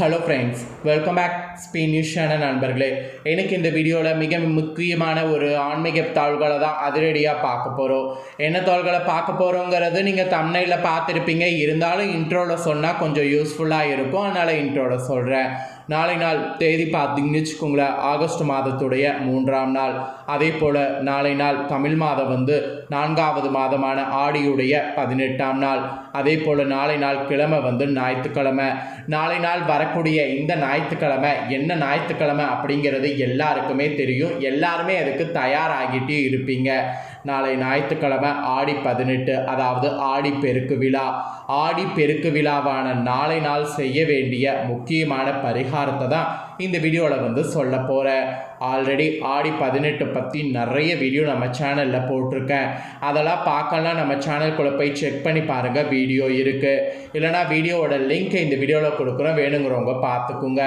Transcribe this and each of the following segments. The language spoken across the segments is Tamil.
ஹலோ ஃப்ரெண்ட்ஸ் வெல்கம் பேக் ஸ்பீ நியூஸ் சேனல் நண்பர்களே. எனக்கு இந்த வீடியோவில் மிக முக்கியமான ஒரு ஆன்மீக தாள்களை தான் அதிரடியாக பார்க்க போகிறோம் என்ன தாள்களை பார்க்க போகிறோங்கிறது நீங்கள் தமிழில் பார்த்துருப்பீங்க. இருந்தாலும் இன்ட்ரோவில் சொன்னால் கொஞ்சம் யூஸ்ஃபுல்லாக இருக்கும். அதனால் இன்ட்ரோவில் சொல்கிறேன் நாளை நாள் தேதி பார்த்தீங்கன்னு வச்சுக்கோங்களேன் ஆகஸ்ட் மாதத்துடைய மூன்றாம் நாள். அதே போல் நாளை நாள் தமிழ் மாதம் வந்து நான்காவது மாதமான ஆடியுடைய பதினெட்டாம் நாள். அதே போல் நாளை நாள் கிழமை வந்து ஞாயிற்றுக்கிழமை. நாளை நாள் வரக்கூடிய இந்த ஞாயிற்றுக்கிழமை என்ன ஞாயிற்றுக்கிழமை அப்படிங்கிறது எல்லாருக்குமே தெரியும். எல்லாருமே அதுக்கு தயாராகிட்டே இருப்பீங்க. நாளை ஞாயிற்றுக்கிழமை ஆடி பதினெட்டு அதாவது ஆடி பெருக்கு விழா. ஆடி பெருக்கு விழாவான நாளை நாள் செய்ய வேண்டிய முக்கியமான பரிகாரத்தை தான் இந்த வீடியோவில் வந்து சொல்ல போகிறேன் ஆல்ரெடி ஆடி பதினெட்டு பற்றி நிறைய வீடியோ நம்ம சேனலில் போட்டிருக்கேன். அதெல்லாம் பார்க்கலாம் நம்ம சேனல்குள்ளே போய் செக் பண்ணி பாருங்கள் வீடியோ இருக்குது இல்லைனா வீடியோவோட லிங்க் இந்த வீடியோவில் கொடுக்குறோம். வேணுங்கிறவங்க பார்த்துக்குங்க.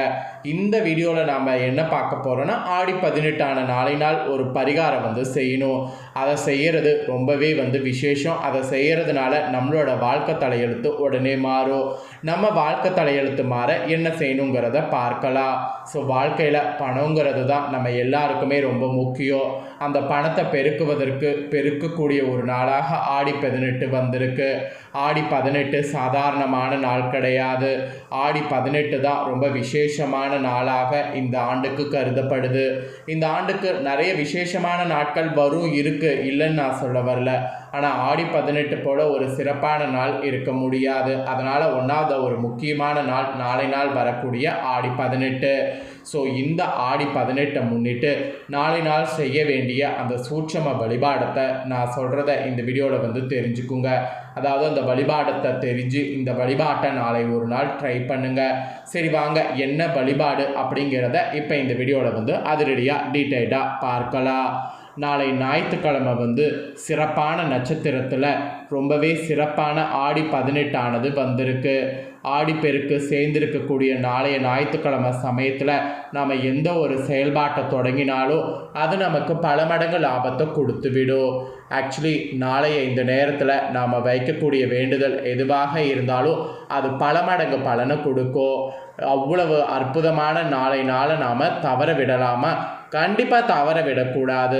இந்த வீடியோவில் நாம் என்ன பார்க்க போகிறோன்னா ஆடி பதினெட்டான நாளை நாள் ஒரு பரிகாரம் வந்து செய்யணும். அதை செய்கிறது ரொம்பவே வந்து விசேஷம். அதை செய்கிறதுனால நம்மளோட வாழ்க்கை தலையெழுத்து உடனே மாறும். நம்ம வாழ்க்கை தலையெழுத்து மாற என்ன செய்யணுங்கிறத பார்க்கலாம். ஸோ வாழ்க்கையில் பணங்கிறது தான் நம்ம எல்லாருக்குமே ரொம்ப முக்கியம். அந்த பணத்தை பெருக்குவதற்கு பெருக்கக்கூடிய ஒரு நாளாக ஆடி பதினெட்டு வந்திருக்கு. ஆடி பதினெட்டு சாதாரணமான நாள் கிடையாது. ஆடி பதினெட்டு தான் ரொம்ப விசேஷமான நாளாக இந்த ஆண்டுக்கு கருதப்படுது. இந்த ஆண்டுக்கு நிறைய விசேஷமான நாட்கள் வரும் இருக்குது இல்லைன்னு நான் சொல்ல வரல. ஆனால் ஆடி பதினெட்டு போல ஒரு சிறப்பான நாள் இருக்க முடியாது. அதனால் ஒன்றாவது ஒரு முக்கியமான நாள் நாளை நாள் வரக்கூடிய ஆடி பதினெட்டு. ஸோ இந்த ஆடி பதினெட்டை முன்னிட்டு நாளை நாள் செய்ய வேண்டிய அந்த சூட்சம வழிபாடத்தை நான் சொல்கிறத இந்த வீடியோவில் வந்து தெரிஞ்சுக்குங்க. அதாவது அந்த வழிபாடத்தை தெரிஞ்சு இந்த வழிபாட்டை நாளை ஒரு நாள் ட்ரை பண்ணுங்கள் சரி வாங்க என்ன வழிபாடு அப்படிங்கிறத இப்போ இந்த வீடியோவில் வந்து அதிரடியாக டீட்டெயில்டாக பார்க்கலாம். நாளை ஞாயிற்றுக்கிழமை வந்து சிறப்பான நட்சத்திரத்தில் ரொம்பவே சிறப்பான ஆடி பதினெட்டானது வந்திருக்கு. ஆடிப்பெருக்கு சேர்ந்திருக்கக்கூடிய நாளைய ஞாயிற்றுக்கிழமை சமயத்தில் நாம் எந்த ஒரு செயல்பாட்டை தொடங்கினாலும் அது நமக்கு பல மடங்கு லாபத்தை கொடுத்து விடும் ஆக்சுவலி நாளைய இந்த நேரத்தில் நாம் வைக்கக்கூடிய வேண்டுதல் எதுவாக இருந்தாலும் அது பல மடங்கு பலனை கொடுக்கும். அவ்வளவு அற்புதமான நாளை நாளை நாம் தவற விடலாமா? கண்டிப்பாக தவற விடக்கூடாது.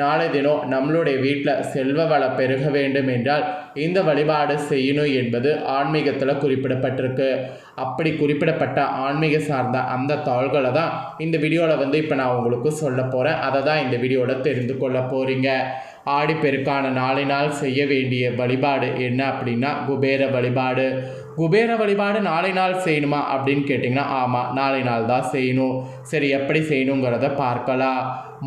நாளை தினம் நம்மளுடைய வீட்டில் செல்வ வளம் பெருக வேண்டும் என்றால் இந்த வழிபாடு செய்யணும் என்பது ஆன்மீகத்தில் குறிப்பிடப்பட்டிருக்கு. அப்படி குறிப்பிடப்பட்ட ஆன்மீக சார்ந்த அந்த தாள்களை தான் இந்த வீடியோவில் வந்து இப்போ நான் உங்களுக்கு சொல்ல போகிறேன் அதை தான் இந்த வீடியோவில் தெரிந்து கொள்ள போகிறீங்க ஆடிப்பெருக்கான நாளை நாள் செய்ய வேண்டிய வழிபாடு என்ன அப்படின்னா குபேர வழிபாடு. குபேர வழிபாடு நாளை நாள் செய்யணுமா அப்படின்னு கேட்டிங்கன்னா ஆமாம் நாளை நாள் தான் செய்யணும். சரி எப்படி செய்யணுங்கிறத பார்க்கலாம்.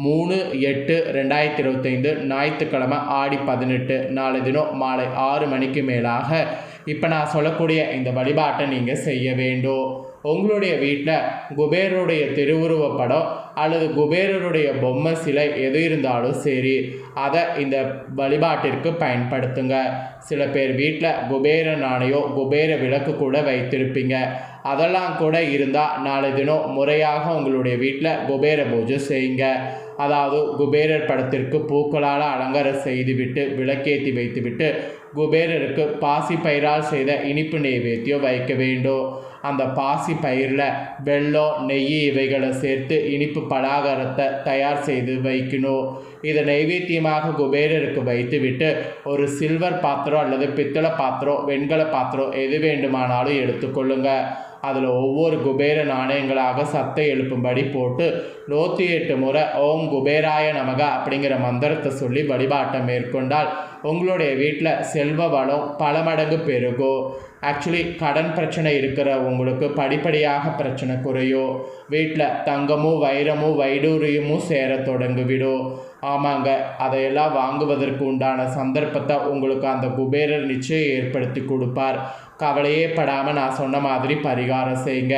மூணு எட்டு ரெண்டாயிரத்தி இருபத்தைந்து ஞாயிற்றுக்கிழமை ஆடி பதினெட்டு நாளை தினம் மாலை ஆறு மணிக்கு மேலாக இப்போ நான் சொல்லக்கூடிய இந்த வழிபாட்டை நீங்கள் செய்ய வேண்டும். உங்களுடைய வீட்டில் குபேரருடைய திருவுருவ படம் அல்லது குபேரருடைய பொம்மை சிலை எது இருந்தாலும் சரி அதை இந்த வழிபாட்டிற்கு பயன்படுத்துங்க. சில பேர் வீட்டில் குபேர நாணயம் குபேர விளக்கு கூட வைத்திருப்பீங்க. அதெல்லாம் கூட இருந்தால் நாளை தினம் முறையாக உங்களுடைய வீட்டில் குபேர பூஜை செய்யுங்க. அதாவது குபேரர் படத்திற்கு பூக்களால் அலங்காரம் செய்துவிட்டு விளக்கேற்றி வைத்துவிட்டு குபேரருக்கு பாசி பயிரால் செய்த இனிப்பு நெய்வேத்தியம் வைக்க வேண்டும். அந்த பாசி பயிரில் வெள்ளம் நெய் இவைகளை சேர்த்து இனிப்பு பலாகாரத்தை தயார் செய்து வைக்கணும். இதை நைவேத்தியமாக குபேரருக்கு வைத்துவிட்டு ஒரு சில்வர் பாத்திரம் அல்லது பித்தளை பாத்திரம் வெண்கல பாத்திரம் எது வேண்டுமானாலும் எடுத்துக்கொள்ளுங்கள் அதில் ஒவ்வொரு குபேர நாணயங்களாக சத்தை எழுப்பும்படி போட்டு நூற்றி எட்டு முறை ஓம் குபேராய நமக அப்படிங்கிற மந்திரத்தை சொல்லி வழிபாட்டை மேற்கொண்டால் உங்களுடைய வீட்டில் செல்வ வளம் பல மடங்கு பெருகும். ஆக்சுவலி கடன் பிரச்சனை இருக்கிற உங்களுக்கு படிப்படியாக பிரச்சனை குறையும் வீட்டில் தங்கமும் வைரமும் வைடூரியமும் சேர தொடங்கிவிடும். ஆமாங்க அதையெல்லாம் வாங்குவதற்கு உண்டான சந்தர்ப்பத்தை உங்களுக்கு அந்த குபேரர் நிச்சயம் ஏற்படுத்தி கொடுப்பார். கவலையே படாமல் நான் சொன்ன மாதிரி பரிகாரம் செய்யுங்க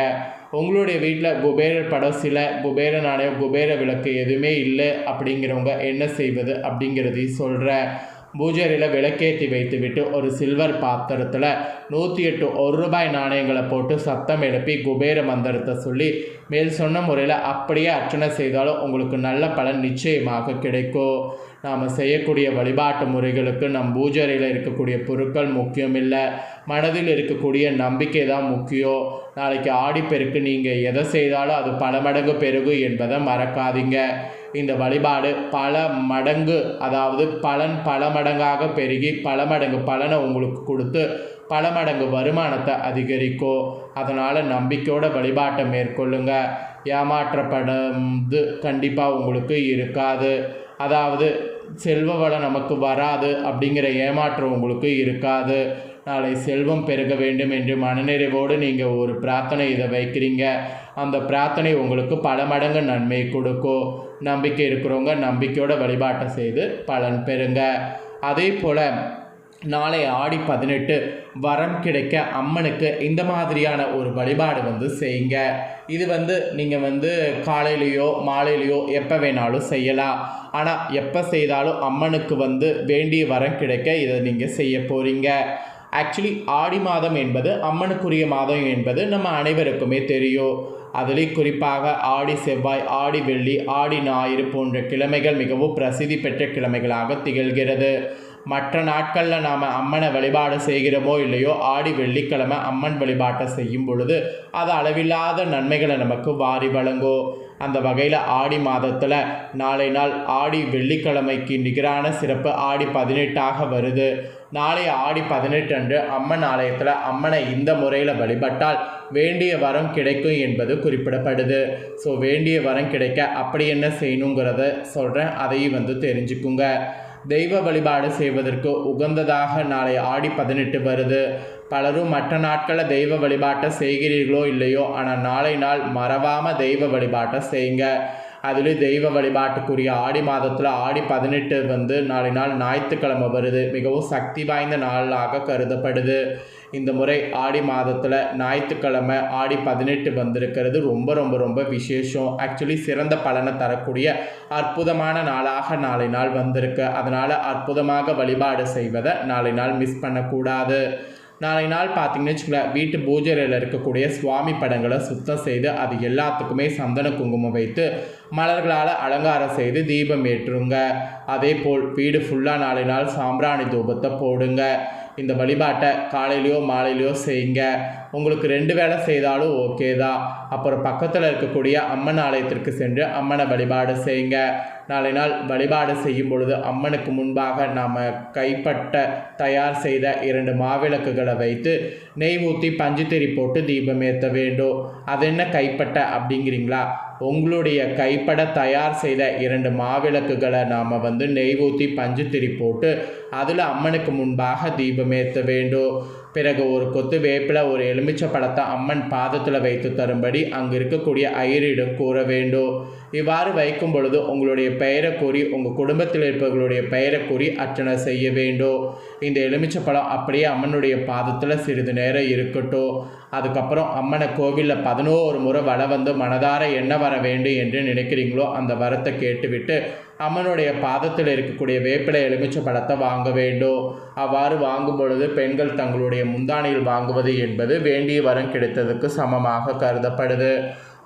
உங்களுடைய வீட்டில் குபேரர் படம் சில குபேர நாணயம் குபேர விளக்கு எதுவுமே இல்லை அப்படிங்கிறவங்க என்ன செய்வது அப்படிங்கிறதையும் சொல்கிறேன் பூஜையில் விளக்கேற்றி வைத்துவிட்டு ஒரு சில்வர் பாத்திரத்தில் நூற்றி எட்டு ஒரு ரூபாய் நாணயங்களை போட்டு சத்தம் எழுப்பி குபேர மந்திரத்தை சொல்லி மேல் சொன்ன முறையில் அப்படியே அர்ச்சனை செய்தாலும் உங்களுக்கு நல்ல பலன் நிச்சயமாக கிடைக்கும். நாம் செய்யக்கூடிய வழிபாட்டு முறைகளுக்கு நம் பூஜரையில் இருக்கக்கூடிய பொருட்கள் முக்கியம் இல்லை மனதில் இருக்கக்கூடிய நம்பிக்கை தான் முக்கியம். நாளைக்கு ஆடிப்பெருக்கு நீங்கள் எதை செய்தாலும் அது பல மடங்கு பெருகும் என்பதை மறக்காதீங்க. இந்த வழிபாடு பல மடங்கு அதாவது பலன் பல மடங்காக பெருகி பல மடங்கு பலனை உங்களுக்கு கொடுத்து பல மடங்கு வருமானத்தை அதிகரிக்கும். அதனால் நம்பிக்கையோட வழிபாட்டை மேற்கொள்ளுங்க. ஏமாற்றப்படும் கண்டிப்பாக உங்களுக்கு இருக்காது. அதாவது செல்வ வளம் நமக்கு வராது அப்படிங்கிற ஏமாற்றம் உங்களுக்கு இருக்காது. நாளை செல்வம் பெருக வேண்டும் என்று மனநிறைவோடு நீங்கள் ஒரு பிரார்த்தனை இதை வைக்கிறீங்க. அந்த பிரார்த்தனை உங்களுக்கு பல மடங்கு நன்மை கொடுக்கும். நம்பிக்கை இருக்கிறவங்க நம்பிக்கையோட வழிபாட்டை செய்து பலன் பெறுங்க. அதே போல் நாளை ஆடி பதினெட்டு வரம் கிடைக்க அம்மனுக்கு இந்த மாதிரியான ஒரு வழிபாடு வந்து செய்யுங்க. இது வந்து நீங்கள் வந்து காலையிலையோ மாலையிலையோ எப்போ வேணாலும் செய்யலாம். ஆனால் எப்போ செய்தாலும் அம்மனுக்கு வந்து வேண்டிய வரம் கிடைக்க இதை நீங்கள் செய்ய போகிறீங்க ஆக்சுவலி ஆடி மாதம் என்பது அம்மனுக்குரிய மாதம் என்பது நம்ம அனைவருக்குமே தெரியும். அதிலே குறிப்பாக ஆடி செவ்வாய் ஆடி வெள்ளி ஆடி ஞாயிறு போன்ற கிழமைகள் மிகவும் பிரசித்தி பெற்ற கிழமைகளாக திகழ்கிறது. மற்ற நாட்களில் நாம் அம்மனை வழிபாடு செய்கிறோமோ இல்லையோ ஆடி வெள்ளிக்கிழமை அம்மன் வழிபாட்டை செய்யும் பொழுது அது அளவில்லாத நன்மைகளை நமக்கு வாரி வழங்கும். அந்த வகையில் ஆடி மாதத்தில் நாளை நாள் ஆடி வெள்ளிக்கிழமைக்கு நிகரான சிறப்பு ஆடி பதினெட்டாக வருது. நாளை ஆடி பதினெட்டு அன்று அம்மன் ஆலயத்தில் அம்மனை இந்த முறையில் வழிபட்டால் வேண்டிய வரம் கிடைக்கும் என்பது குறிப்பிடப்படுது. ஸோ வேண்டிய வரம் கிடைக்க அப்படி என்ன செய்யணுங்கிறத சொல்கிறேன் அதையும் வந்து தெரிஞ்சுக்குங்க. தெய்வ வழிபாடு செய்வதற்கு உகந்ததாக நாளை ஆடி பதினெட்டு வருது. பலரும் மற்ற நாட்களில் தெய்வ வழிபாட்டை செய்கிறீர்களோ இல்லையோ ஆனால் நாளை நாள் மறவாமல் தெய்வ வழிபாட்டை செய்யுங்க. அதுலேயும் தெய்வ வழிபாட்டுக்குரிய ஆடி மாதத்தில் ஆடி பதினெட்டு வந்து நாளை நாள் ஞாயிற்றுக்கிழமை வருது. மிகவும் சக்தி வாய்ந்த நாளாக கருதப்படுது. இந்த முறை ஆடி மாதத்தில் ஞாயிற்றுக்கிழமை ஆடி பதினெட்டு வந்திருக்கிறது. ரொம்ப ரொம்ப ரொம்ப விசேஷம். ஆக்சுவலி சிறந்த பலனை தரக்கூடிய அற்புதமான நாளாக நாளை நாள் வந்திருக்கு. அதனால் அற்புதமாக வழிபாடு செய்வதை நாளை நாள் மிஸ் பண்ணக்கூடாது. நாளை நாள் பார்த்தீங்கன்னு வச்சுக்கோங்களேன் வீட்டு பூஜையில் இருக்கக்கூடிய சுவாமி படங்களை சுத்தம் செய்து அது எல்லாத்துக்குமே சந்தன குங்குமம் வைத்து மலர்களால் அலங்காரம் செய்து தீபம் ஏற்றுங்க. அதே போல் வீடு ஃபுல்லாக நாளை நாள் சாம்பிராணி தூபத்தை போடுங்க. இந்த வழிபாட்டை காலையிலையோ மாலையிலையோ செய்யுங்க. உங்களுக்கு ரெண்டு வேளை செய்தாலும் ஓகே தான். அப்புறம் பக்கத்தில் இருக்கக்கூடிய அம்மன் ஆலயத்திற்கு சென்று அம்மனை வழிபாடு செய்யுங்க. நாளை நாள் வழிபாடு செய்யும் பொழுது அம்மனுக்கு முன்பாக நாம் கைப்பட்ட தயார் செய்த இரண்டு மாவிளக்குகளை வைத்து நெய் ஊற்றி பஞ்சுத்திரி போட்டு தீபம் ஏற்ற வேண்டும். அது என்ன கைப்பட்ட அப்படிங்கிறீங்களா? உங்களுடைய கைப்பட தயார் செய்த இரண்டு மாவிளக்குகளை நாம் வந்து நெய் ஊற்றி பஞ்சு திரி போட்டு அதில் அம்மனுக்கு முன்பாக தீபம் ஏற்ற வேண்டும். பிறகு ஒரு கொத்து வேப்பில ஒரு எலுமிச்சை பழத்தை அம்மன் பாதத்தில் வைத்து தரும்படி அங்கு இருக்கக்கூடிய ஐயரிடம் கூற வேண்டும். இவ்வாறு வைக்கும் பொழுது உங்களுடைய பெயரை கூறி உங்கள் குடும்பத்தில் இருப்பவர்களுடைய பெயரை கூறி அர்ச்சனை செய்ய வேண்டும். இந்த எலுமிச்சை பழம் அப்படியே அம்மனுடைய பாதத்தில் சிறிது நேரம் இருக்கட்டும். அதுக்கப்புறம் அம்மனை கோவிலில் பதினோரு முறை வள வந்து மனதார என்ன வர வேண்டும் என்று நினைக்கிறீங்களோ அந்த வரத்தை கேட்டுவிட்டு அம்மனுடைய பாதத்தில் இருக்கக்கூடிய வேப்பிலை எலுமிச்சை பழத்தை வாங்க வேண்டும். அவ்வாறு வாங்கும் பொழுது பெண்கள் தங்களுடைய முந்தானையில் வாங்குவது என்பது வேண்டிய வரம் கிடைத்ததுக்கு சமமாக கருதப்படுது.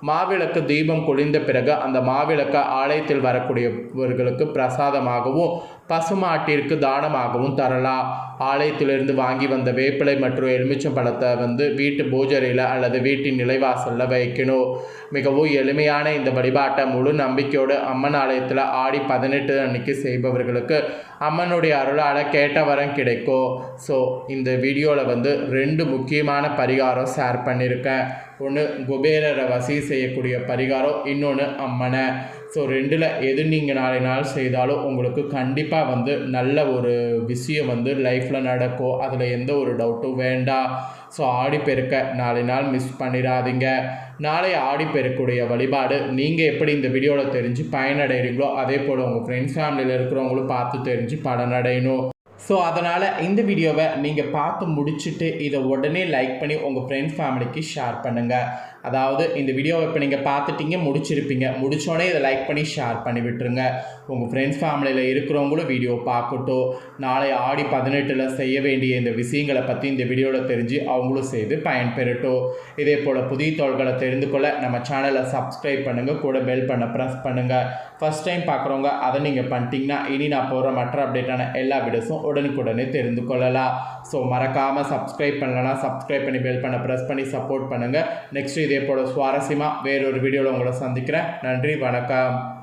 மாவிளக்கு தீபம் குளிர்ந்த பிறகு அந்த மாவிளக்கு ஆலயத்தில் வரக்கூடியவர்களுக்கு பிரசாதமாகவும் பசுமாட்டிற்கு தானமாகவும் தரலாம் ஆலயத்திலிருந்து வாங்கி வந்த வேப்பிலை மற்றும் எலுமிச்சம் பழத்தை வந்து வீட்டு பூஜரையில் அல்லது வீட்டின் நிலைவாசலில் வைக்கணும் மிகவும் எளிமையான இந்த வழிபாட்டை முழு நம்பிக்கையோடு அம்மன் ஆலயத்தில் ஆடி பதினெட்டு அன்னைக்கு செய்பவர்களுக்கு அம்மனுடைய அருளால் கேட்ட வரம் கிடைக்கும் ஸோ இந்த வீடியோவில் வந்து ரெண்டு முக்கியமான பரிகாரம் ஷேர் பண்ணியிருக்கேன் ஒன்று குபேரரை வசி செய்யக்கூடிய பரிகாரம் இன்னொன்று அம்மனை. ஸோ ரெண்டில் எது நீங்கள் நாளை நாள் செய்தாலும் உங்களுக்கு கண்டிப்பாக வந்து நல்ல ஒரு விஷயம் வந்து லைஃப்பில் நடக்கும் அதில் எந்த ஒரு டவுட்டும் வேண்டாம் ஸோ ஆடிப்பெருக்க நாளை நாள் மிஸ் பண்ணிடாதீங்க. நாளை ஆடிப்பெருக்குடைய வழிபாடு நீங்கள் எப்படி இந்த வீடியோவில் தெரிஞ்சு பயனடைகிறீங்களோ அதே போல் உங்கள் ஃப்ரெண்ட்ஸ் ஃபேமிலியில் இருக்கிறவங்களும் பார்த்து தெரிஞ்சு பலனடையணும். ஸோ அதனால் இந்த வீடியோவை நீங்கள் பார்த்து முடிச்சுட்டு இதை உடனே லைக் பண்ணி உங்கள் ஃப்ரெண்ட்ஸ் ஃபேமிலிக்கு ஷேர் பண்ணுங்கள் அதாவது இந்த வீடியோவை இப்போ நீங்கள் பார்த்துட்டீங்க முடிச்சிருப்பீங்க. முடித்தோடனே இதை லைக் பண்ணி ஷேர் பண்ணி விட்டுருங்க. உங்கள் ஃப்ரெண்ட்ஸ் ஃபேமிலியில் இருக்கிறவங்களும் வீடியோ பார்க்கட்டும். நாளை ஆடி பதினெட்டில் செய்ய வேண்டிய இந்த விஷயங்களை பற்றி இந்த வீடியோவில் தெரிஞ்சு அவங்களும் செய்து பயன்பெறட்டும். இதே போல் புதிய தோள்களை தெரிந்து கொள்ள நம்ம சேனலை சப்ஸ்கிரைப் பண்ணுங்கள் கூட பெல் பண்ண ப்ரெஸ் பண்ணுங்கள் ஃபஸ்ட் டைம் பார்க்குறவங்க அதை நீங்கள் பண்ணிட்டீங்கன்னா இனி நான் போகிற மற்ற அப்டேட்டான எல்லா வீடியோஸும் உடனுக்குடனே தெரிந்து கொள்ளலாம். ஸோ மறக்காமல் சப்ஸ்கிரைப் பண்ணலன்னா சப்ஸ்கிரைப் பண்ணி பெல் பண்ண ப்ரெஸ் பண்ணி சப்போர்ட் பண்ணுங்கள் நெக்ஸ்ட் இதே போல் சுவாரஸ்யமாக வேறொரு வீடியோவில் உங்களை சந்திக்கிறேன். நன்றி வணக்கம்.